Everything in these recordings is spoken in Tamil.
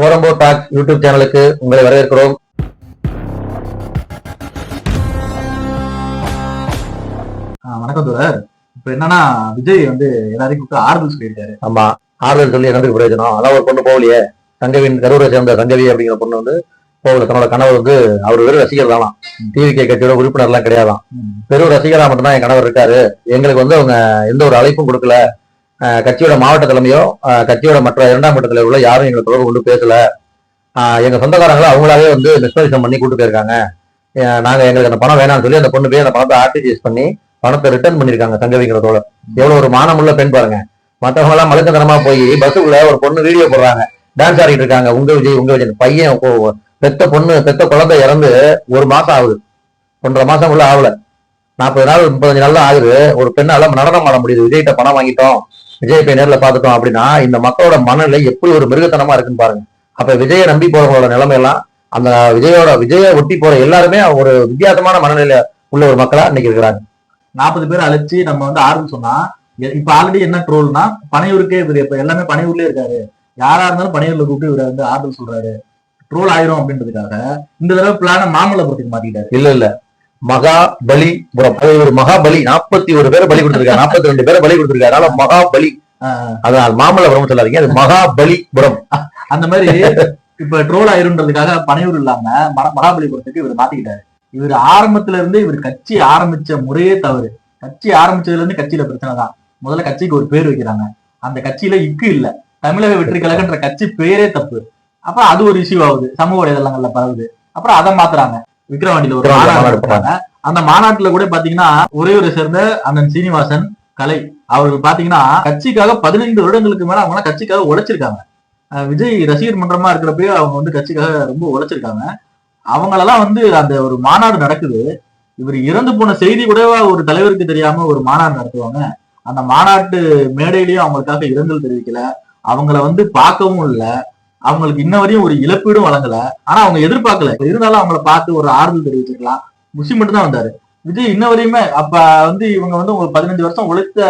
ஓரம்போ டாக் யூடியூப் சேனலுக்கு உங்களை வரவேற்கிறோம். வணக்கம் தோழர். இப்ப என்னன்னா விஜய் வந்து எல்லாரையும் கூப்பிட்டு ஆறுதல் சொல்லியிருக்காரு. ஆமா ஆறுதல் சொல்லி என்னதுக்கு பிரயோஜனம்? அதான் ஒரு பொண்ணு போகலையே. சங்கவின் கரூரை சேர்ந்த சங்கவி அப்படிங்கிற பொண்ணு வந்து போகல. தன்னோட கணவர் வந்து அவர் வெறும் ரசிகர் தானாம். டிவிகே கட்சியோட உறுப்பினர்லாம் கிடையாதாம். ம். வெறும் ரசிகரா மட்டும்தான் என் கணவர் இருக்காரு. எங்களுக்கு வந்து அவங்க எந்த ஒரு அழைப்பும் கொடுக்கல. கட்சியோட மாவட்ட தலைமையோ கட்சியோட மற்ற இரண்டாம் கட்ட தலைவர்களோ யாரும் எங்களை தொடர்பு கொண்டு பேசல. எங்க சொந்தக்காரங்களும் அவங்களாவே வந்து நிஸ்பரிசம் பண்ணி கூட்டு போயிருக்காங்க. நாங்க எங்களுக்கு அந்த பணம் வேணாம்னு சொல்லி அந்த பொண்ணு போய் அந்த பணத்தை ஆர்டிஜிஎஸ் பண்ணி பணத்தை ரிட்டர்ன் பண்ணிருக்காங்க சங்கவிங்கிறதோட எவ்வளவு ஒரு மானமுள்ள பெண் பாருங்க. மத்தவங்க எல்லாம் மலுக்கத்தனமா போய் பஸ்ஸுக்குள்ள ஒரு பொண்ணு வீடியோ போடுறாங்க. டான்ஸ் ஆடிட்டு இருக்காங்க. உங்க விஜய் உங்க விஜய் பையன் பெத்த பொண்ணு பெத்த குழந்தை இறந்து ஒரு மாசம் ஆகுது. ஒன்றரை மாசம் உள்ள ஆகல. நாற்பது நாள் முப்பத்தஞ்சு நாள் ஆகுது. ஒரு பெண்ணால நடனம் ஆட முடியுது. விஜய்கிட்ட பணம் வாங்கிட்டோம். விஜய் போய் நேர்ல பாத்துட்டோம் அப்படின்னா இந்த மக்களோட மனநிலை எப்படி ஒரு மிருகத்தனமா இருக்குன்னு பாருங்க. அப்ப விஜயை நம்பி போறவங்களோட நிலைமை எல்லாம் அந்த விஜயோட விஜயை ஒட்டி போற எல்லாருமே ஒரு வித்தியாசமான மனநிலை உள்ள ஒரு மக்களா இன்னைக்கு இருக்கிறாங்க. நாற்பது பேர் அழைச்சு நம்ம வந்து ஆறுதல் சொன்னா இப்ப ஆல்ரெடி என்ன ட்ரோல்னா பனையூருக்கே இவர் இப்ப எல்லாமே பனையூர்லயே இருக்காரு. யாரா இருந்தாலும் பனையூர்ல கூப்பிட்டு இவரை வந்து ஆறுதல் சொல்றாரு. ட்ரோல் ஆயிரும் அப்படின்றதுக்காக இந்த தடவை பிளான மாமல்லபுரத்துக்கு மாத்திக்கிட்டாரு. இல்ல இல்ல. மகா பலிபுரம் அது ஒரு மகாபலி நாற்பத்தி ஒரு பேரை பலி கொடுத்திருக்காரு நாற்பத்தி ரெண்டு பேரை பலி கொடுத்திருக்காரு அதனால மகாபலி ஆஹ், அதான் மாமல்லபுரம் சொல்லாதீங்க அது மகாபலிபுரம் அந்த மாதிரி இப்ப ட்ரோல் ஆயிருன்றதுக்காக பனையூர் இல்லாம மகாபலிபுரத்துக்கு இவர் மாத்திக்கிட்டாரு. இவர் ஆரம்பத்துல இருந்து இவர் கட்சி ஆரம்பிச்ச முறையே தவறு. கட்சி ஆரம்பிச்சதுல இருந்து கட்சியில பிரச்சனை தான். முதல்ல கட்சிக்கு ஒரு பேர் வைக்கிறாங்க. அந்த கட்சியில இக்கு இல்ல. தமிழக வெற்றி கழகன்ற கட்சி பேரே தப்பு. அப்ப அது ஒரு இஷ்யூ ஆகுது. சமூக வலைதளங்கள்ல பரவுது. அப்புறம் அதை மாத்துறாங்க. விக்ரவாண்டியில ஒரு மாநாடு அந்த மாநாட்டுல கூட பாத்தீங்கன்னா ஒரே ஒரு சேர்ந்த அண்ணன் சீனிவாசன் கலை. அவர்கள் பாத்தீங்கன்னா கட்சிக்காக பதினைந்து வருடங்களுக்கு மேல அவங்க கட்சிக்காக உழைச்சிருக்காங்க. விஜய் ரசிகர் மன்றமா இருக்கிறப்பயே அவங்க வந்து கட்சிக்காக ரொம்ப உழைச்சிருக்காங்க. அவங்களெல்லாம் வந்து அந்த ஒரு மாநாடு நடக்குது. இவர் இறந்து போன செய்தி கூட ஒரு தலைவருக்கு தெரியாம ஒரு மாநாடு நடத்துவாங்க. அந்த மாநாட்டு மேடையிலயும் அவங்களுக்காக இரங்கல் தெரிவிக்கல. அவங்கள வந்து பார்க்கவும் இல்ல. அவங்களுக்கு இன்ன வரையும் ஒரு இழப்பீடும் வழங்கல. ஆனா அவங்க எதிர்பார்க்கல. இருந்தாலும் அவங்கள பார்த்து ஒரு ஆறுதல் தெரிவிச்சிருக்கலாம் முஷி மட்டும் தான் வந்தாரு. விஜய் இன்ன வரையுமே அப்ப வந்து இவங்க வந்து ஒரு பதினஞ்சு வருஷம் உழைத்த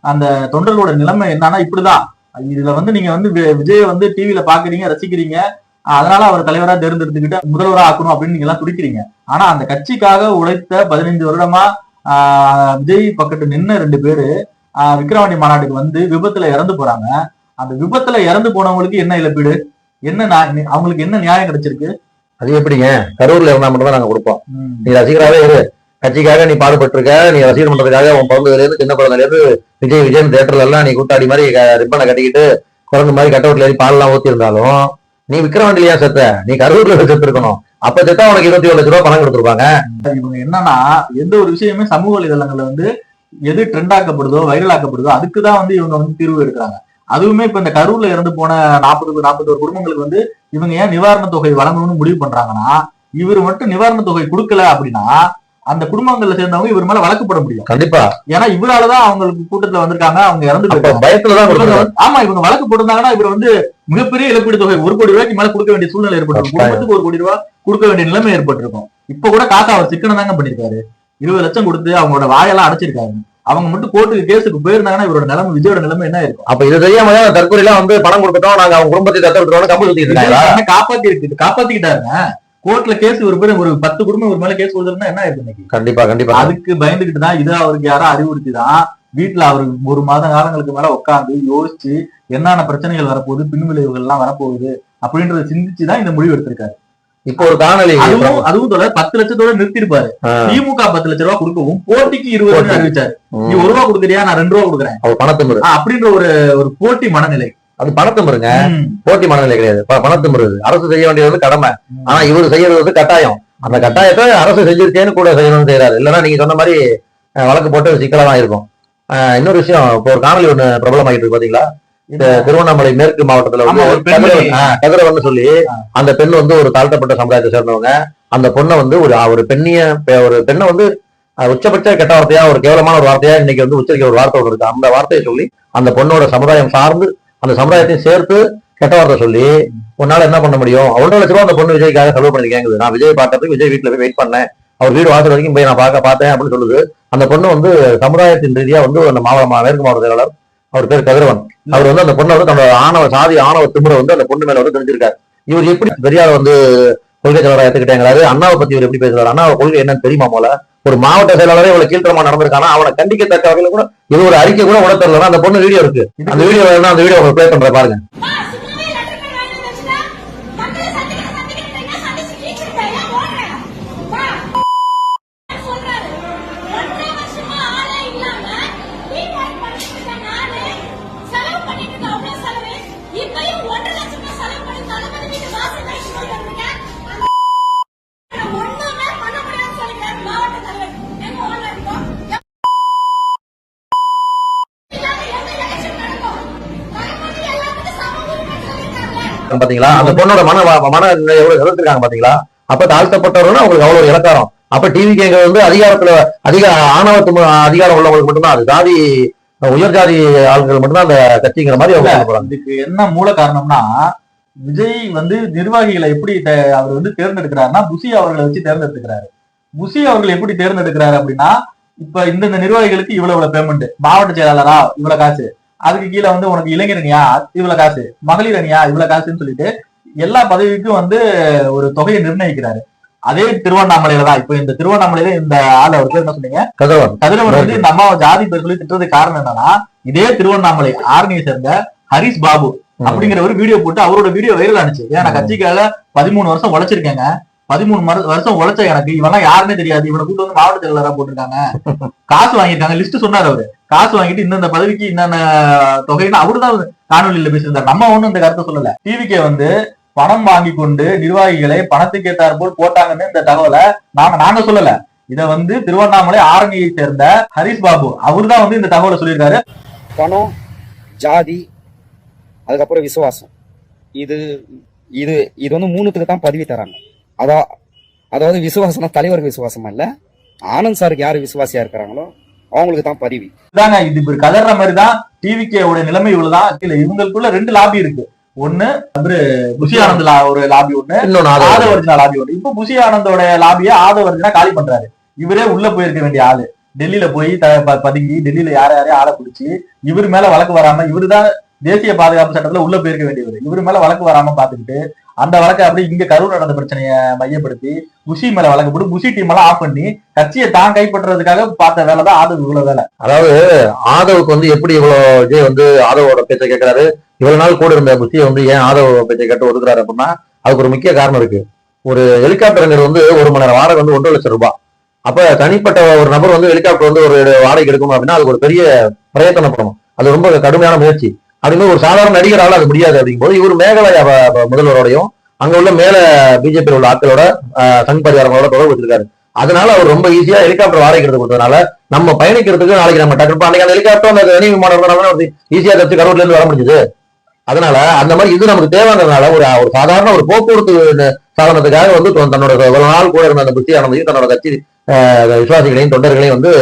அந்த தொண்டர்களோட நிலைமை என்னன்னா இப்படிதான். இதுல வந்து நீங்க வந்து வி- விஜயை வந்து டிவியில பாக்குறீங்க ரசிக்கிறீங்க. அதனால அவர் தலைவரா தேர்ந்தெடுத்துக்கிட்டு முதல்வரா ஆக்கணும் அப்படின்னு நீங்க எல்லாம் துடிக்கிறீங்க. ஆனா அந்த கட்சிக்காக உழைத்த பதினைந்து வருடமா ஆஹ், விஜய் பக்கத்து நின்ன ரெண்டு பேரு ஆஹ், விக்கிரவாண்டி மாநாட்டுக்கு வந்து விபத்துல இறந்து போறாங்க. அந்த விபத்துல இறந்து போனவங்களுக்கு என்ன இழப்பீடு? என்ன அவங்களுக்கு என்ன நியாயம் கிடைச்சிருக்கு? அது எப்படிங்க? கரூர்ல இருந்தா மட்டும் தான் நாங்க கொடுப்போம். நீ ரசிகராவே இரு. கட்சிக்காக நீ பாடுபட்டு இருக்க நீ ரசிகர் மன்றத்துக்காக உன் பிறந்ததுல இருந்து சின்ன குழந்தைல இருந்து விஜய் விஜய் தேட்டர்ல எல்லாம் நீ கூட்டாடி மாதிரி ரிப்பனை கட்டிக்கிட்டு குழந்தை மாதிரி கட்டவுட்ல ஏறி பாலெல்லாம் ஊத்தி இருந்தாலும் நீ விக்ரவாண்டில ஏன் செத்த? நீ கரூர்ல செத்து இருக்கணும் அப்ப செத்தா உனக்கு இருபத்தி ஏழு லட்ச ரூபாய் பணம் கொடுத்துருப்பாங்க. இவங்க என்னன்னா எந்த ஒரு விஷயமே சமூக வலைதளங்கள்ல வந்து எது ட்ரெண்ட் ஆக்கப்படுதோ வைரல் ஆக்கப்படுதோ அதுக்கு தான் வந்து இவங்க வந்து தீர்வு எடுக்கிறாங்க. அதுவுமே இப்ப இந்த கரூர்ல இறந்து போன நாற்பது நாற்பத்தோரு குடும்பங்களுக்கு வந்து இவங்க ஏன் நிவாரண தொகை வழங்கணும்னு முடிவு பண்றாங்கன்னா இவர் மட்டும் நிவாரண தொகை கொடுக்கல அப்படின்னா அந்த குடும்பங்கள்ல சேர்ந்தவங்க இவர் மேல வழக்கு போட முடியும். கண்டிப்பா. ஏன்னா இவராலதான் அவங்களுக்கு கூட்டத்துல வந்திருக்காங்க அவங்க இறந்து போயிருக்காங்க ஆமா இவங்க வழக்கு போட்டிருந்தாங்கன்னா இவர் வந்து மிகப்பெரிய இழப்பீடு தொகை ஒரு கோடி ரூபாய்க்கு மேல கொடுக்க வேண்டிய சூழ்நிலை ஏற்பட்டிருக்கும். குடும்பத்துக்கு ஒரு கோடி ரூபாய் கொடுக்க வேண்டிய நிலைமை ஏற்பட்டிருக்கும். இப்ப கூட காசா அவர் சிக்கனம் தாங்க பண்ணிருக்காரு இருபது லட்சம் கொடுத்து அவங்களோட வாயெல்லாம் அடைச்சிருக்காங்க அவங்க மட்டும் கோர்ட்டுக்கு கேஸுக்கு போயிருந்தாங்கன்னா இவரோட நிலைமை விஜயோட நிலைமை என்ன இருக்கும்? அப்ப இது தெரியாம தான் தற்கொலை எல்லாம் வந்து பணம் கொடுத்துட்டோம் நாங்க அவங்க குடும்பத்தை தத்த விட்டுறோம் கம்பு சுத்திட்டு காப்பாத்தி இருக்கு காப்பாத்திக்கிட்டாருங்க. கோர்ட்ல கேஸ் ஒரு பேர் ஒரு பத்து குடும்பம் ஒரு மேல கேஸ் கொடுத்துருந்தா என்ன ஆயிருக்கு இன்னைக்கு? கண்டிப்பா கண்டிப்பா. அதுக்கு பயந்துகிட்டு தான் இதை அவருக்கு யாரோ அறிவுறுத்தி தான் வீட்டுல அவருக்கு ஒரு மாத காலங்களுக்கு மேல உட்கார்ந்து யோசிச்சு என்னென்ன பிரச்சனைகள் வரப்போகுது பின் விளைவுகள் எல்லாம் வரப்போகுது அப்படின்றத சிந்திச்சு தான் இந்த முடிவு எடுத்திருக்காரு. இப்போ ஒரு காணொலி அதுவும் அதுவும் தொடர் பத்து லட்சத்தோட நிறுத்திருப்பாரு. திமுக பத்து லட்ச ரூபா கொடுக்கவும் போட்டிக்கு இருபது. அறிவிச்சாரு. நீ. ஒரு ரூபா கொடுக்குறியா? நான் ரெண்டு ரூபா கொடுக்குறேன். ஆ, அப்படின்ற ஒரு ஒரு போட்டி மனநிலை. அது பணத்துமுறுங்க ம். போட்டி மனநிலை கிடையாது. ப- பணத்துமுறு இது. அரசு செய்ய வேண்டியது வந்து கடமை. ஆனா இவரு செய்யறது வந்து கட்டாயம். அந்த கட்டாயத்தை அரசு செஞ்சிருக்கேன்னு கூட செய்யணும்னு செய்யறாரு இல்லைன்னா நீங்க சொன்ன மாதிரி வழக்கு போட்டு சிக்கலா தான் இருக்கும் இன்னொரு விஷயம் இப்போ ஒரு காணொலி ஒண்ணு பிரபலமாயிட்டு இருக்கு பாத்தீங்களா? இந்த திருவண்ணாமலை மேற்கு மாவட்டத்துல. கதிரவன் சொல்லி. அந்த பெண் வந்து ஒரு தாழ்த்தப்பட்ட சமுதாயத்தை சேர்ந்தவங்க. அந்த பொண்ணை வந்து ஒரு ஒரு பெண்ணிய ஒரு பெண்ணை வந்து உச்சபட்ச கெட்ட வார்த்தையா ஒரு கேவலமான ஒரு வார்த்தையா இன்னைக்கு வந்து உச்சரிக்கிற ஒரு வார்த்தை ஒன்று இருக்கு. அந்த வார்த்தையை சொல்லி அந்த பொண்ணோட சமுதாயம் சார்ந்து அந்த சமுதாயத்தையும் சேர்த்து கெட்ட வார்த்தை சொல்லி உன்னால என்ன பண்ண முடியும்? ஒன்றரை லட்ச ரூபா அந்த பொண்ணு விஜய்க்காக செலவு பண்ணிருக்கேங்குது நான் விஜய் பார்க்கறதுக்கு விஜய் வீட்டுல போய் வெயிட் பண்ணேன். அவர் வீடு வாசல் வரைக்கும் போய் நான் பார்க்க பார்த்தேன் அப்படின்னு சொல்லுது. அந்த பொண்ணு வந்து சமுதாயத்தின் ரீதியா வந்து அந்த மாவட்ட மேற்கு மாவட்ட செயலாளர் அவர் பேர் கதிரவன். அவர் வந்து அந்த பொண்ணை வந்து தன்னோட ஆணவ சாதி ஆணவ திமிரை வந்து அந்த பொண்ணு மேல வந்து தெரிஞ்சிருக்காரு இவர் எப்படி பெரியார் வந்து கொள்கை தலைவராக ஏத்துக்கிட்டேங்கிறாரு? அண்ணாவை பத்தி இவர் எப்படி பேசுறாரு? அண்ணாவை கொள்கை என்னன்னு தெரியுமா போல ஒரு மாவட்ட செயலாளரே இவ்வளவு கீழ்த்தரமா நடந்திருக்கானா? அவனை கண்டிக்கத்தக்க வகையில கூட இது ஒரு அறிக்கை கூட உட தெரியல அந்த பொண்ணு வீடியோ இருக்கு. அந்த வீடியோ அந்த வீடியோ உங்களுக்கு ப்ளே பண்ற பாருங்க. சொல்லியிருக்காருல்ல? பாத்தீங்களா? அந்த பொண்ணோட மன மன எவ்வளவு எதிர்த்திருக்காங்க பாத்தீங்களா? அப்ப தாழ்த்தப்பட்டவர்கள் அவங்களுக்கு அவ்வளவு இலக்காரம். அப்ப டிவிக்கு வந்து அதிகாரத்துல அதிக ஆணவத்து அதிகாரம் உள்ளவங்களுக்கு மட்டும்தான் அது ஜாதி உயர் ஜாதி ஆட்கள் மட்டும்தான் அந்த கட்சிங்கிற மாதிரி அவங்க இதுக்கு என்ன மூல காரணம்னா விஜய் வந்து நிர்வாகிகளை எப்படி அவர் வந்து தேர்ந்தெடுக்கிறாருன்னா புசி அவர்களை வச்சு தேர்ந்தெடுக்கிறாரு புசி அவர்கள் எப்படி தேர்ந்தெடுக்கிறாரு அப்படின்னா இப்ப இந்தந்த நிர்வாகிகளுக்கு இவ்வளவு இவ்வளவு பேமெண்ட் மாவட்ட செயலாளரா இவ்வளவு காசு. அதுக்கு கீழே வந்து உனக்கு இளைஞர் அணியா இவ்வளவு காசு. மகளிர் அணியா இவ்வளவு காசுன்னு சொல்லிட்டு எல்லா பதவிக்கும் வந்து ஒரு தொகையை நிர்ணயிக்கிறாரு. அதே திருவண்ணாமலையில தான். இப்ப இந்த திருவண்ணாமலையில இந்த ஆள் அவருக்கு என்ன சொன்னீங்க? கதிரவன். கதிரவன் வந்து இந்த அம்மாவை ஜாதி பேர் சொல்லி திட்டுறதுக்கு காரணம் என்னன்னா இதே திருவண்ணாமலை ஆர்மியை சேர்ந்த ஹரிஸ் பாபு அப்படிங்கிற ஒரு வீடியோ போட்டு அவரோட வீடியோ வைரல் ஆனிச்சு ஏன்னா கட்சிக்கால பதிமூணு வருஷம் உழைச்சிருக்கேங்க. பதிமூணு வருஷம் உழைச்ச எனக்கு. இவெல்லாம் யாருன்னே தெரியாது. இவனை கூட்டு வந்து மாவட்ட செயலரா போட்டிருக்காங்க. காசு வாங்கியிருக்காங்க. லிஸ்ட் சொன்னாரு அவரு. காசு வாங்கிட்டு இந்தந்த பதவிக்கு என்னென்ன தொகைன்னு அவருதான் காணொலியில பேசியிருந்தார். நம்ம ஒண்ணும் இந்த கருத்தை சொல்லல. டிவிக்கே வந்து பணம் வாங்கி கொண்டு நிர்வாகிகளை பணத்துக்கு ஏற்றார் போல் போட்டாங்கன்னு இந்த தகவலை நாங்க நாங்க சொல்லல. இத வந்து திருவண்ணாமலை ஆரணியை சேர்ந்த ஹரிஷ் பாபு அவர்தான் வந்து இந்த தகவலை சொல்லியிருக்காரு. பணம் ஜாதி அதுக்கப்புறம் விசுவாசம். இது இது இது வந்து மூணுத்துக்கு தான் பதவி தராங்க. அதா அதாவது விசுவாசம்னா தலைவருக்கு விசுவாசமா இல்ல ஆனந்த் சாருக்கு யாரு விசுவாசியா இருக்கிறாங்களோ அவங்களுக்கு தான் பதவி. இதாங்க இது இப்ப கதற மாதிரி தான் டிவிகே உடைய நிலைமை இவ்வளவுதான். இல்ல இவங்களுக்குள்ள ரெண்டு லாபி இருக்கு. ஒண்ணு அவரு புஷி ஆனந்த் லா- ஒரு லாபி ஒண்ணு. ஆதவர்ஜினா லாபி ஒண்ணு. இப்ப புஷி ஆனந்தோட லாபிய ஆதவர்ஜினா காலி பண்றாரு. இவரே உள்ள போயிருக்க வேண்டிய ஆளு. டெல்லியில போய் பதுங்கி டெல்லியில யார யாரையும் ஆளை பிடிச்சி இவர் மேல வழக்கு வராம இவருதான் தேசிய பாதுகாப்பு சட்டத்துல உள்ள போயிருக்க வேண்டியவர். இவர் மேல வழக்கு வராம பாத்துக்கிட்டு அந்த வழக்கை அப்படியே இங்க கரூர் நடந்த பிரச்சனையை மையப்படுத்தி முஷி மேல வழக்கு போட்டு முஷி டீம் எல்லாம் ஆஃப் பண்ணி கட்சியை தான் கைப்பற்றுறதுக்காக பார்த்த வேலை தான் ஆதவ் இவ்வளவு வேலை. அதாவது ஆதவுக்கு வந்து எப்படி இவ்வளவு விஜய் வந்து ஆதவோட பேச்சை கேட்கிறாரு? இவ்வளவு நாள் கூட இருந்த புத்தியை வந்து ஏன் ஆதவ பேச்சை கேட்டு ஒதுக்குறாரு அப்படின்னா அதுக்கு ஒரு முக்கிய காரணம் இருக்கு. ஒரு ஹெலிகாப்டருங்கிறது வந்து ஒரு மணி நேரம் வாடகை வந்து ஒன்றரை லட்சம் ரூபாய். அப்ப தனிப்பட்ட ஒரு நபர் வந்து ஹெலிகாப்டர் வந்து ஒரு வாடகை எடுக்கணும் அப்படின்னா அதுக்கு ஒரு பெரிய பிரயத்தனப்படணும் அது ரொம்ப கடுமையான முயற்சி. அப்படிங்கும்போது ஒரு சாதாரண நடிகரால் அது முடியாது அப்படிங்கும்போது இவர் மேகாலயா முதல்வரோடையும் அங்க உள்ள மேல பிஜேபியில் உள்ள ஆட்களோட சங் பரிவாரங்களோட தொடர்பு வச்சிருக்காரு. அதனால அவர் ரொம்ப ஈஸியா ஹெலிகாப்டர் வாடகை கொடுத்ததுனால நம்ம பயணிக்கிறதுக்கு நாளைக்கு நம்ம டக்கு அன்னைக்கு அந்த ஹெலிகாப்டர் அந்த தனி விமானம் இருந்தனால ஈஸியா தச்சு கரூர்ல இருந்து வர முடிஞ்சது. அதனால அந்த மாதிரி இது நமக்கு தேவைங்கிறதுனால ஒரு ஒரு சாதாரண ஒரு போக்குவரத்து சாதனத்துக்காக வந்து தன்னோட ஒரு நாள் கூட இருந்த அந்த புத்தி ஆனந்தையும் தன்னோட கட்சி விசுவாசிகளையும் தொண்டர்களையும் வந்து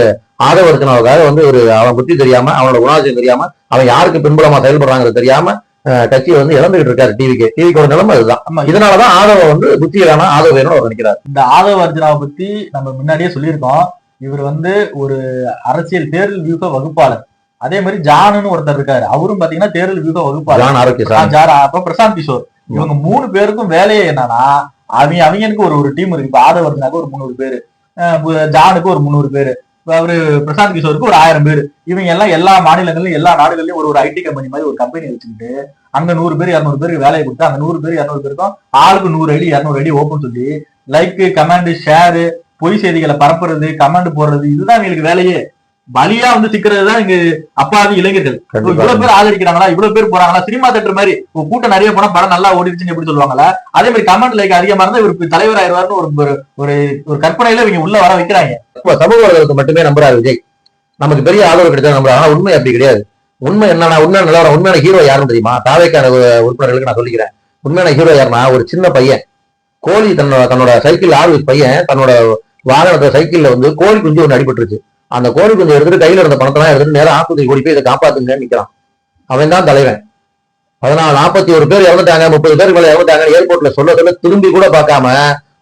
ஆதரவத்தினதுக்காக வந்து ஒரு அவன் புத்தி தெரியாம அவனோட குணாதிசயம் தெரியாம அவன் யாருக்கு பின்புலமா செயல்படுறாங்கிறது தெரியாம கட்சியை வந்து இழந்துகிட்டு இருக்காரு டிவிக்கு டிவிக்கோட நிலைமை அதுதான். இதனாலதான் ஆதவ வந்து புத்தி இல்லாம ஆதவ வேணும்னு அவர் நினைக்கிறார். இந்த ஆதவ அர்ஜுனாவை பத்தி நம்ம முன்னாடியே சொல்லியிருக்கோம். இவர் வந்து ஒரு அரசியல் தேர்தல் வியூக வகுப்பாளர். அதே மாதிரி ஜானுன்னு ஒருத்தர் இருக்காரு. அவரும் பாத்தீங்கன்னா தேர்தல் வியூக வகுப்பாளர். அப்ப பிரசாந்த் கிஷோர். இவங்க மூணு பேருக்கும் வேலையே என்னன்னா அவங்க அவங்களுக்கு ஒரு ஒரு டீம் இருக்கு. இப்ப ஆதவ அர்ஜுனாக்கு ஒரு முந்நூறு பேரு. ஜானுக்கு ஒரு முந்நூறு பேரு. அவரு பிரசாந்த் கிஷோருக்கு ஒரு ஆயிரம் பேரு. இவங்க எல்லாம் எல்லா மாநிலங்கள்லயும் எல்லா நாடுகள்லயும் ஒரு ஒரு ஐடி கம்பெனி மாதிரி ஒரு கம்பெனி வச்சுக்கிட்டு அங்க நூறு பேர் இருநூறு பேருக்கு வேலையை கொடுத்து அந்த நூறு பேர் இருநூறு பேருக்கும் ஆளுக்கு நூறு ஐடி இருநூறு ஐடி ஓப்பன் சொல்லி லைக் கமெண்ட் ஷேரு பொய் செய்திகளை பரப்புறது கமெண்ட் போடுறது இதுதான் இவங்களுக்கு வேலையே. பலியா வந்து சிக்கிறது தான் இங்க அப்பாவி இளைஞர்கள். இவ்வளவு பேர் ஆதரிக்கிறாங்களா? இவ்வளவு பேர் போறாங்களா? சினிமா தேட்டர் மாதிரி கூட்டம் நிறைய போனா படம் நல்லா ஓடிடுச்சுன்னு எப்படி சொல்லுவாங்களா? அதே மாதிரி கமெண்ட் லைக் அதிகமா இருந்தா இவருக்கு தலைவர் ஆயிடுவாருன்னு ஒரு ஒரு- ஒரு கற்பனையில இவங்க உள்ள வர வைக்கிறாங்க. சமூக வலைதளத்தை மட்டுமே நம்புறாரு விஜய். நமக்கு பெரிய ஆதரவு கிடைச்சா நம்புறா ஆனா உண்மை அப்படி கிடையாது. உண்மை என்னன்னா உண்மையான நிலவரம் உண்மையான ஹீரோ யாருன்னு தெரியுமா? தாவேக்கான உறுப்பினர்களுக்கு நான் சொல்லிக்கிறேன். உண்மையான ஹீரோ யாருன்னா ஒரு சின்ன பையன். கோழி தன்னோட தன்னோட சைக்கிள் ஆறு பையன் தன்னோட வாகனத்தை சைக்கிள்ல வந்து கோழி குஞ்சு ஒன்று அடிபட்டுருச்சு. அந்த கோழி குஞ்சு எடுத்துட்டு கையில இருந்த பணத்தெல்லாம் எடுத்துட்டு நேரம் ஆஸ்பத்திரி ஓடி போய் இதை காப்பாத்துங்கன்னு நிக்கிறான். அவன் தான் தலைவன். பதினாலு நாற்பத்தி ஒரு பேர் இறந்துட்டாங்க முப்பது பேர் மேல இறந்துட்டாங்க ஏர்போர்ட்ல சொல்ல சொல்ல திரும்பி கூட பார்க்காம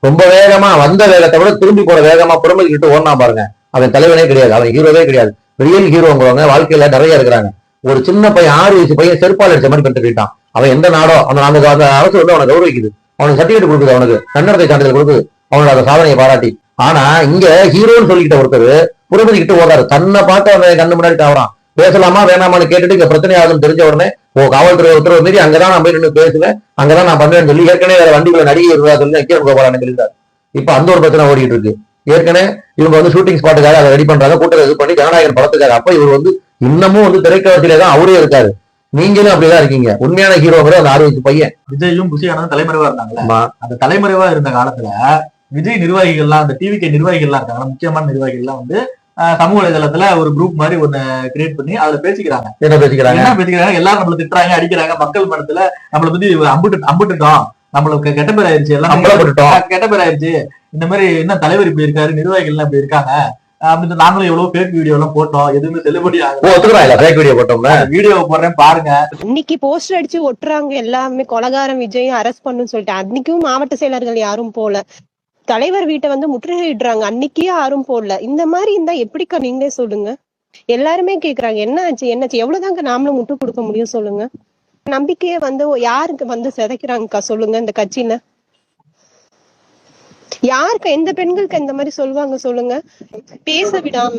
ரொம்ப வேகமா வந்த வேகத்தை விட திரும்பி போற வேகமா புறம்பிக்கிட்டு ஓடனா பாருங்க. அவன் தலைவனே கிடையாது அவன் ஹீரோவே கிடையாது. ரியல் ஹீரோங்கிறவங்க வாழ்க்கையில நிறைய இருக்கிறாங்க. ஒரு சின்ன பையன் ஆறு வயசு பையன் செருப்பால் அடிச்ச மாதிரி பண்ணிட்டு அவன் எந்த நாடோ அந்த அந்த அந்த அரசு வந்து அவனை கௌரவிக்குது. அவனுக்கு சர்டிபிகேட் கொடுக்குது அவனுக்கு. தன்னடத்தை சான்றிதழ் கொடுக்குது. அவனோட அந்த சாதனையை பாராட்டி. ஆனா இங்க ஹீரோன்னு சொல்லிக்கிட்ட ஒருத்தர் புறமதி கிட்ட ஓடாரு தன்னை பார்த்து அவன் கண்ணு முன்னாடி தாவறான். பேசலாமா வேணாமான்னு கேட்டுட்டு இங்க பிரச்சனை ஆகுதுன்னு தெரிஞ்ச உடனே ஓ காவல்துறை உத்தரவு மீறி அங்கதான் நான் போய் நின்று பேசுவேன் அங்கதான் நான் பண்ணுவேன்னு சொல்லி ஏற்கனவே வேற வண்டிக்குள்ள நடிகை இருந்தா சொல்லி அக்கீரன் கோபாலன் சொல்லியிருந்தார் இப்ப அந்த ஒரு பிரச்சனை ஓடிட்டு இருக்கு. ஏற்கனவே இவங்க வந்து ஷூட்டிங் ஸ்பாட்டுக்காக அதை ரெடி பண்றாங்க கூட்டத்தை இது பண்ணி ஜனநாயகன் படத்துக்காக. அப்ப இவர் வந்து இன்னமும் வந்து திரைக்கழகத்திலே தான் அவரே இருக்காரு. நீங்களும் அப்படிதான் இருக்கீங்க. உண்மையான ஹீரோங்கிற அந்த வயசு பையன். விஜயும் புசியானதும் தலைமறைவா இருந்தாங்கல்ல? ஆமா. அந்த தலைமறைவா இருந்த காலத்துல விஜய் நிர்வாகிகள்லாம் அந்த டிவிக்கு நிர்வாகிகள்லாம் இருக்காங்க முக்கியமான நிர்வாகிகள்லாம் வந்து சமூக வலைதளத்துல ஒரு குரூப் மாதிரி ஒண்ணு கிரியேட் பண்ணி அதுல பேசிக்கிறாங்க. என்ன பேசிக்கிறாங்க? என்ன பேசிக்கிறாங்க? எல்லாரும் நம்மள திட்டுறாங்க அடிக்கிறாங்க மக்கள் மனத்துல நம்மள பத்தி அம்புட்டு அம்புட்டுட்டோம். நம்மளுக்கு கெட்ட பேர் ஆயிருச்சு எல்லாம் கெட்ட பேர் ஆயிருச்சு. இந்த மாதிரி என்ன தலைவர் இப்படி இருக்காரு நிர்வாகிகள் எல்லாம் இப்படி இருக்காங்க. அப்படின்னு நாங்களும் எவ்வளவு ஃபேக் வீடியோ எல்லாம் போட்டோம். எதுவுமே செல்லுபடி ஃபேக் வீடியோ வீடியோ போடுறேன் பாருங்க. இன்னைக்கு போஸ்டர் அடிச்சு ஒட்டுறாங்க எல்லாமே. கொலகாரம் விஜய் அரெஸ்ட் பண்ணுன்னு சொல்லிட்டு. அன்னைக்கும் மாவட்ட செயலர்கள் யாரும் போல. தலைவர் வீட்டை வந்து முற்றுகையிடுறாங்க. அன்னைக்கே யாரும் போடல. இந்த மாதிரி இருந்தா எப்படிக்கா நீங்களே சொல்லுங்க. எல்லாருமே கேக்குறாங்க. என்ன ஆச்சு? என்னாச்சு எவ்வளவுதாங்க நாமளும் முட்டு கொடுக்க முடியும் சொல்லுங்க. நம்பிக்கையே வந்து யாருக்கு வந்து சிதைக்கிறாங்கக்கா சொல்லுங்க இந்த கட்சியில. யாருக்கு? எந்த பெண்களுக்கு இந்த மாதிரி சொல்லுவாங்க சொல்லுங்க. பேச விடாம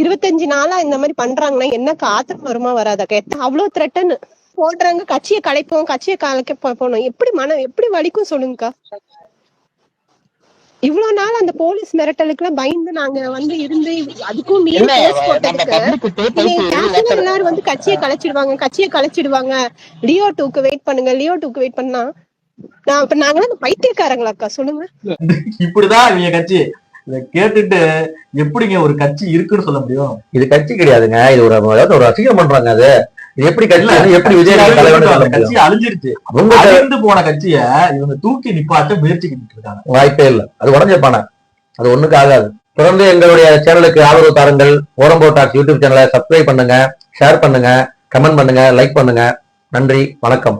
இருபத்தஞ்சு நாளா இந்த மாதிரி பண்றாங்கன்னா என்ன ஆத்திரம் வருமா வராதாக்கா? அவ்வளவு த்ரெட்டன் போடுறாங்க. கட்சியை கலைப்போம் கட்சியை கலைக்க போனோம் எப்படி மனம் எப்படி வலிக்கும் சொல்லுங்கக்கா? இவ்வளவு நாள் அந்த போலீஸ் மிரட்டலுக்கு எல்லாம் பயந்து நாங்க வந்து இருந்து அதுக்கும் மீறி போட்டதுக்கு நீங்க எல்லாரும் வந்து கட்சியை கலைச்சிடுவாங்க கட்சியை கலைச்சிடுவாங்க. லியோ டூக்கு வெயிட் பண்ணுங்க லியோ டூக்கு வெயிட் பண்ணா நான் இப்ப நாங்களாம் பைத்தியக்காரங்களாக்கா சொல்லுங்க. இப்படிதான் இவங்க கட்சி. இதை கேட்டுட்டு எப்படிங்க ஒரு கட்சி இருக்குன்னு சொல்ல முடியும்? இது கட்சி கிடையாதுங்க. இது ஒரு அதாவது ஒரு ரசிகர் பண்றாங்க அது. இது எப்படி கட்சி எப்படி விஜய்? கட்சி அழிஞ்சிருச்சு. உங்க அழிந்து போன கட்சிய இவங்க தூக்கி நிப்பாட்ட முயற்சிக்கிட்டு இருக்காங்க. வாய்ப்பே இல்லை. அது உடஞ்சிருப்பான அது ஒண்ணுக்கு ஆகாது. தொடர்ந்து எங்களுடைய சேனலுக்கு ஆதரவு தாருங்கள். ஓரம்போ டாக்ஸ் யூடியூப் சேனலை சப்ஸ்கிரைப் பண்ணுங்க ஷேர் பண்ணுங்க கமெண்ட் பண்ணுங்க லைக் பண்ணுங்க. நன்றி வணக்கம்.